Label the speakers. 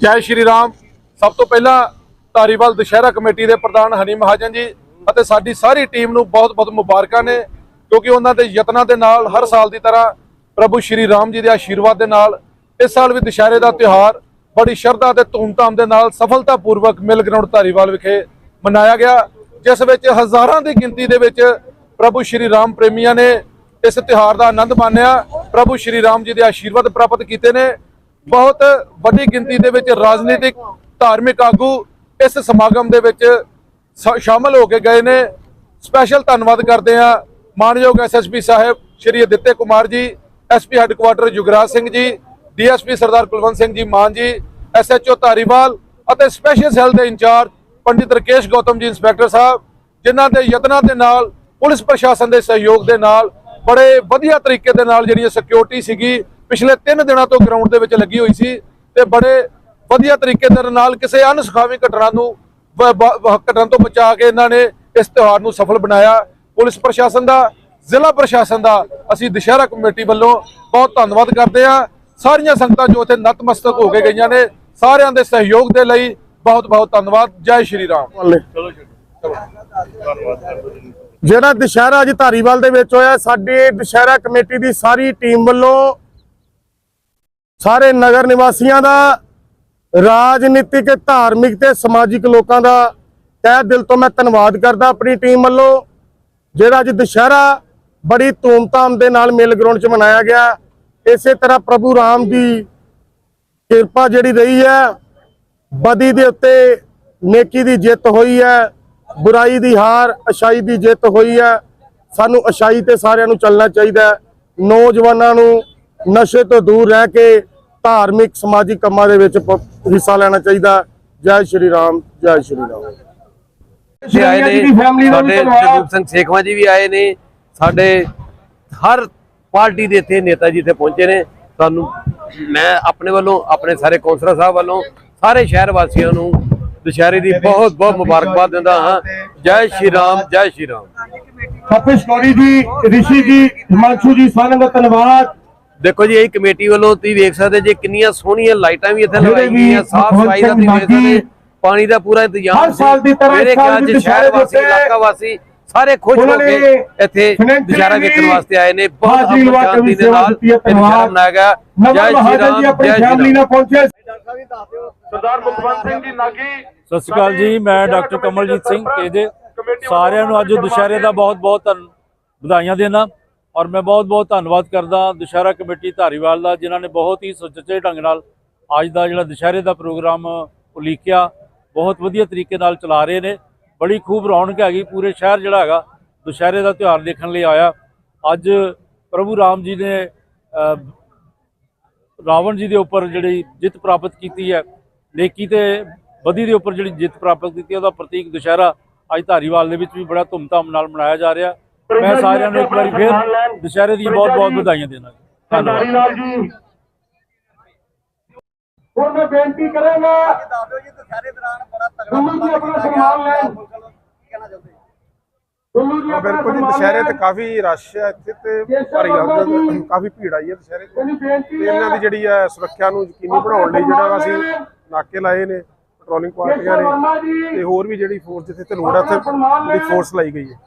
Speaker 1: ਜੈ ਸ਼੍ਰੀ ਰਾਮ। ਸਭ ਤੋਂ ਪਹਿਲਾਂ ਧਾਰੀਵਾਲ ਦੁਸ਼ਹਿਰਾ ਕਮੇਟੀ ਦੇ ਪ੍ਰਧਾਨ ਹਨੀ ਮਹਾਜਨ ਜੀ ਅਤੇ ਸਾਡੀ ਸਾਰੀ ਟੀਮ ਨੂੰ ਬਹੁਤ-ਬਹੁਤ ਮੁਬਾਰਕਾਂ ਨੇ, ਕਿਉਂਕਿ ਉਹਨਾਂ ਦੇ ਯਤਨਾਂ ਦੇ ਨਾਲ ਹਰ ਸਾਲ ਦੀ ਤਰ੍ਹਾਂ ਪ੍ਰਭੂ ਸ਼੍ਰੀ ਰਾਮ ਜੀ ਦੇ ਆਸ਼ੀਰਵਾਦ ਦੇ ਨਾਲ ਇਸ ਸਾਲ ਵੀ ਦੁਸ਼ਹਿਰੇ ਦਾ ਤਿਉਹਾਰ ਬੜੀ ਸ਼ਰਧਾ ਤੇ ਧੂਮਧਾਮ ਦੇ ਨਾਲ ਸਫਲਤਾਪੂਰਵਕ ਮਿਲ ਗਰਾਊਂਡ ਧਾਰੀਵਾਲ ਵਿਖੇ ਮਨਾਇਆ ਗਿਆ, ਜਿਸ ਵਿੱਚ ਹਜ਼ਾਰਾਂ ਦੀ ਗਿਣਤੀ ਦੇ ਵਿੱਚ ਪ੍ਰਭੂ ਸ਼੍ਰੀ ਰਾਮ ਪ੍ਰੇਮੀਆਂ ਨੇ ਇਸ ਤਿਉਹਾਰ ਦਾ ਆਨੰਦ ਮਾਣਿਆ। ਪ੍ਰਭੂ ਸ਼੍ਰੀ ਰਾਮ ਜੀ ਦੇ ਆਸ਼ੀਰਵਾਦ ਪ੍ਰਾਪਤ ਕੀਤੇ ਨੇ। ਬਹੁਤ ਵੱਡੀ ਗਿਣਤੀ ਦੇ ਵਿੱਚ ਰਾਜਨੀਤਿਕ, ਧਾਰਮਿਕ ਆਗੂ ਇਸ ਸਮਾਗਮ ਦੇ ਵਿੱਚ ਸ- ਸ਼ਾਮਲ ਹੋ ਕੇ ਗਏ ਨੇ। ਸਪੈਸ਼ਲ ਧੰਨਵਾਦ ਕਰਦੇ ਹਾਂ ਮਾਨਯੋਗ ਐਸਐਸਪੀ ਸਾਹਿਬ, ਸ਼੍ਰੀ ਅਦਿੱਤੇ Kumar ji SP headquarter Yugraj Singh ji DSP Sardar Kulwant Singh ji ਮਾਨ ਜੀ ਐਸਐਚਓ ਧਾਰੀਵਾਲ ਅਤੇ ਸਪੈਸ਼ਲ ਸੈੱਲ ਦੇ ਇੰਚਾਰਜ ਪੰਡਿਤ ਰਕੇਸ਼ ਗੌਤਮ ਜੀ, ਇੰਸਪੈਕਟਰ ਸਾਹਿਬ, ਜਿਨ੍ਹਾਂ ਦੇ ਯਤਨਾਂ ਦੇ ਨਾਲ ਪੁਲਿਸ ਪ੍ਰਸ਼ਾਸਨ ਦੇ ਸਹਿਯੋਗ ਦੇ ਨਾਲ ਬੜੇ ਵਧੀਆ ਤਰੀਕੇ ਦੇ ਨਾਲ ਜਿਹੜੀ ਸਿਕਿਉਰਿਟੀ ਸੀਗੀ ਪਿਛਲੇ 3 ਦਿਨਾਂ ਤੋਂ ਗਰਾਊਂਡ ਦੇ ਵਿੱਚ ਲੱਗੀ ਹੋਈ ਸੀ ਤੇ ਬੜੇ ਵਧੀਆ ਤਰੀਕੇ ਦੇ ਨਾਲ ਕਿਸੇ ਅਨਸੁਖਾਵੀ ਘਟਨਾ ਨੂੰ ਘਟਨਾ ਤੋਂ ਬਚਾ ਕੇ ਇਹਨਾਂ ਨੇ ਇਸ ਤਿਉਹਾਰ ਨੂੰ ਸਫਲ ਬਣਾਇਆ। ਪੁਲਿਸ ਪ੍ਰਸ਼ਾਸਨ ਦਾ ਜ਼ਿਲ੍ਹਾ ਪ੍ਰਸ਼ਾਸਨ ਦਾ ਅਸੀਂ ਦੁਸ਼ਹਿਰਾ ਕਮੇਟੀ ਵੱਲੋਂ ਬਹੁਤ ਧੰਨਵਾਦ ਕਰਦੇ ਹਾਂ। ਸਾਰੀਆਂ ਸੰਗਤਾਂ ਜੋ ਇੱਥੇ ਨਤਮਸਤਕ ਹੋ ਕੇ ਗਈਆਂ ਨੇ ਸਾਰਿਆਂ ਦੇ ਸਹਿਯੋਗ ਦੇ ਲਈ ਬਹੁਤ ਬਹੁਤ ਧੰਨਵਾਦ। ਜੈ ਸ਼੍ਰੀ ਰਾਮ।
Speaker 2: ਜਿਹੜਾ ਦੁਸ਼ਹਿਰਾ ਅੱਜ ਧਾਰੀਵਾਲ ਦੇ ਵਿੱਚ ਹੋਇਆ, ਸਾਡੇ ਦੁਸ਼ਹਿਰਾ ਕਮੇਟੀ ਦੀ ਸਾਰੀ ਟੀਮ ਵੱਲੋਂ ਸਾਰੇ ਨਗਰ ਨਿਵਾਸੀਆਂ ਦਾ ਰਾਜਨੀਤਿਕ, ਧਾਰਮਿਕ ਤੇ ਸਮਾਜਿਕ ਲੋਕਾਂ ਦਾ ਤਹਿ ਦਿਲ ਤੋਂ ਮੈਂ ਧੰਨਵਾਦ ਕਰਦਾ ਆਪਣੀ ਟੀਮ ਵੱਲੋਂ, ਜਿਹੜਾ ਅੱਜ ਦੁਸ਼ਹਿਰਾ ਬੜੀ ਧੂਮਧਾਮ ਦੇ ਨਾਲ ਮੇਲ ਗਰਾਊਂਡ 'ਚ ਮਨਾਇਆ ਗਿਆ। ਇਸੇ ਤਰ੍ਹਾਂ ਪ੍ਰਭੂ ਰਾਮ ਦੀ ਕਿਰਪਾ ਜਿਹੜੀ ਰਹੀ ਹੈ, ਬਦੀ ਦੇ ਉੱਤੇ ਨੇਕੀ ਦੀ ਜਿੱਤ ਹੋਈ ਹੈ। ਬੁਰਾਈ ਦੀ ਹਾਰ ਅਛਾਈ ਦੀ ਜਿੱਤ ਹੋਈ ਹੈ। ਸਾਨੂੰ ਅਛਾਈ ਤੇ ਸਾਰਿਆਂ ਨੂੰ ਚੱਲਣਾ ਚਾਹੀਦਾ ਹੈ। ਨੌਜਵਾਨਾਂ ਨੂੰ ਨਸ਼ੇ ਤੋਂ ਦੂਰ ਰਹਿ ਕੇ ਧਾਰਮਿਕ ਸਮਾਜਿਕ ਕੰਮਾਂ ਦੇ ਵਿੱਚ ਹਿੱਸਾ ਲੈਣਾ ਚਾਹੀਦਾ। ਜੈ ਸ਼੍ਰੀ ਰਾਮ ਜੈ ਸ਼੍ਰੀ ਰਾਮ।
Speaker 3: ਜੀ ਆਏ ਨੇ। ਸਾਡੇ ਜਗਰੂਪ ਸਿੰਘ ਸੇਖਵਾਂ ਜੀ ਵੀ ਆਏ ਨੇ। ਸਾਡੇ ਹਰ ਪਾਰਟੀ ਦੇ ਇੱਥੇ ਨੇਤਾ ਜੀ ਇੱਥੇ ਪਹੁੰਚੇ ਨੇ। ਸਾਨੂੰ ਮੈਂ ਆਪਣੇ ਵੱਲੋਂ ਆਪਣੇ ਸਾਰੇ ਕੌਂਸਲਰ ਸਾਹਿਬ ਵੱਲੋਂ ਸਾਰੇ ਸ਼ਹਿਰ ਵਾਸੀਆਂ ਨੂੰ ਦੁਸ਼ਹਿਰੇ ਦੀ ਬਹੁਤ ਬਹੁਤ ਮੁਬਾਰਕਬਾਦ ਦਿੰਦਾ ਹਾਂ। ਜੈ ਸ਼੍ਰੀ ਰਾਮ ਜੈ ਸ਼੍ਰੀ ਰਾਮ।
Speaker 2: ਕਪਿਸ਼ ਗੌਰੀ ਜੀ ਰਿਸ਼ੀ ਜੀ ਹਿਮਾਂਸ਼ੂ ਜੀ ਸਾਰਿਆਂ ਦਾ ਧੰਨਵਾਦ।
Speaker 3: ਦੇਖੋ ਜੀ ਇਹ ਕਮੇਟੀ ਵੱਲੋਂ ਤੁਸੀਂ ਵੇਖ ਸਕਦੇ ਜੇ ਕਿੰਨੀਆਂ ਸੋਹਣੀਆਂ ਲਾਈਟਾਂ ਵੀ ਇੱਥੇ
Speaker 2: ਜਿਹੜੇ
Speaker 3: ਲਗਾਈ
Speaker 2: ਵੀ
Speaker 3: ਗਈਆਂ ਸਾਫ਼ ਸਫ਼ਾਈ ਦਾ ਤੁਸੀਂ ਵੇਖ ਸਕਦੇ ਪਾਣੀ ਦਾ ਪੂਰਾ ਇੰਤਜ਼ਾਮ
Speaker 2: ਹਰ ਸਾਲ ਦੀ ਤਰ੍ਹਾਂ ਇਸ ਸਾਲ ਵੀ ਦੁਸ਼ਹਿਰੇ ਦੇ
Speaker 3: ਇਲਾਕਾ ਵਾਸੀ ਸਾਰੇ ਖੁਸ਼ ਹੋ ਕੇ ਇੱਥੇ ਦੁਸ਼ਹਿਰਾ ਵੇਖਣ ਵਾਸਤੇ ਆਏ ਨੇ। ਬਹੁਤ
Speaker 2: ਵੀ
Speaker 3: ਦੇ
Speaker 2: ਸੇਵਾ
Speaker 3: ਨਾਲ ਦੁਸ਼ਹਿਰਾ। ਮਨਾਇਆ ਗਿਆ ਜੈ ਸ਼੍ਰੀ ਰਾਮ ਜੈ ਸ਼੍ਰੀ
Speaker 2: ਫੈਮਿਲੀ
Speaker 3: ਰਾਮ।
Speaker 2: ਨਾਲ ਪਹੁੰਚੇ।
Speaker 1: ਸਰਦਾਰ ਮੁਖਵੰਤ ਸਿੰਘ ਜੀ ਨਾਗੀ
Speaker 4: ਸਤਿ ਸ਼੍ਰੀ ਅਕਾਲ ਜੀ ਮੈਂ ਡਾਕਟਰ ਕਮਲਜੀਤ ਸਿੰਘ ਕੇਜੇ ਸਾਰਿਆਂ ਨੂੰ ਅੱਜ ਦੁਸ਼ਹਿਰੇ ਦਾ ਬਹੁਤ-ਬਹੁਤ ਧੰਨ- ਵਧਾਈਆਂ ਦੇਣਾ ਔਰ ਮੈਂ ਬਹੁਤ-ਬਹੁਤ ਧੰਨਵਾਦ ਕਰਦਾ ਦੁਸ਼ਹਿਰਾ ਕਮੇਟੀ ਧਾਰੀਵਾਲ ਦਾ ਜਿਨ੍ਹਾਂ ਨੇ ਬਹੁਤ ਹੀ ਸੁਚੱਜੇ ਢੰਗ ਨਾਲ ਅੱਜ ਦਾ ਜਿਹੜਾ ਦੁਸ਼ਹਿਰੇ ਦਾ ਪ੍ਰੋਗਰਾਮ ਉਲੀਕਿਆ ਬਹੁਤ ਵਧੀਆ ਤਰੀਕੇ ਨਾਲ ਚਲਾ ਰਹੇ ਨੇ। ਬੜੀ ਖੂਬ ਰੌਣਕ ਹੈਗੀ ਪੂਰੇ ਸ਼ਹਿਰ ਜਿਹੜਾ ਹੈਗਾ ਦੁਸ਼ਹਿਰੇ ਦਾ ਤਿਉਹਾਰ ਦੇਖਣ ਲਈ ਆਇਆ। ਅੱਜ ਪ੍ਰਭੂ ਰਾਮ ਜੀ ਨੇ ਰਾਵਣ ਜੀ ਦੇ ਉੱਪਰ ਜਿਹੜੀ ਜਿੱਤ ਪ੍ਰਾਪਤ ਕੀਤੀ ਹੈ ਨੇਕੀ ਤੇ ਬਦੀ ਦੇ ਉੱਪਰ ਜਿਹੜੀ ਜਿੱਤ ਪ੍ਰਾਪਤ ਕੀਤੀ ਹੈ, ਉਹਦਾ ਪ੍ਰਤੀਕ ਦੁਸ਼ਹਿਰਾ ਅੱਜ ਧਾਰੀਵਾਲ ਦੇ ਵਿੱਚ ਵੀ ਬੜਾ ਧੂਮਧਾਮ ਨਾਲ ਮਨਾਇਆ ਜਾ ਰਿਹਾ। ਮੈਂ ਸਾਰਿਆਂ ਨੂੰ ਇੱਕ ਵਾਰੀ ਫੇਰ ਦੁਸ਼ਹਿਰੇ ਦੀਆਂ ਬਹੁਤ-ਬਹੁਤ ਵਧਾਈਆਂ ਦੇਣਾ। ਧੰਨਵਾਦ।
Speaker 2: ਜੀ। ਹੁਣ ਮੈਂ ਬੇਨਤੀ ਕਰਾਂਗਾ
Speaker 5: ਦੱਸ ਦਿਓ ਜੀ ਦੁਸ਼ਹਿਰੇ ਦੌਰਾਨ ਬੜਾ ਤਗੜਾ
Speaker 2: ਗੁਰੂ ਜੀ ਆਪਣਾ ਸਨਮਾਨ ਲੈਣ।
Speaker 5: ਕੀ ਕਹਿਣਾ ਚਾਹੁੰਦੇ
Speaker 2: ਗੁਰੂ ਜੀ ਆਪਣਾ
Speaker 6: ਬਿਲਕੁਲ ਜੀ ਦੁਸ਼ਹਿਰੇ ਤੇ। ਕਾਫੀ ਰਸ਼ ਹੈ ਇੱਥੇ ਤੇ ਭਾਰੀ ਆਦਤ। ਕਾਫੀ ਭੀੜ ਆਈ ਹੈ ਦੁਸ਼ਹਿਰੇ ਤੇ ਇਹਨਾਂ ਦੀ ਜਿਹੜੀ ਹੈ ਸੁਰੱਖਿਆ ਨੂੰ ਯਕੀਨੀ ਬਣਾਉਣ ਲਈ ਜਿਹੜਾ ਅਸੀਂ ਨਾਕੇ ਲਾਏ ਨੇ ਪੈਟਰੋਲਿੰਗ ਪਾਰਟੀਆਂ ਨੇ ਤੇ ਹੋਰ ਵੀ ਜਿਹੜੀ ਫੋਰਸ ਜਿੱਥੇ ਤੇ ਲੋੜ ਹੈ ਉੱਥੇ ਜਿਹੜੀ ਫੋਰਸ ਲਾਈ ਗਈ ਹੈ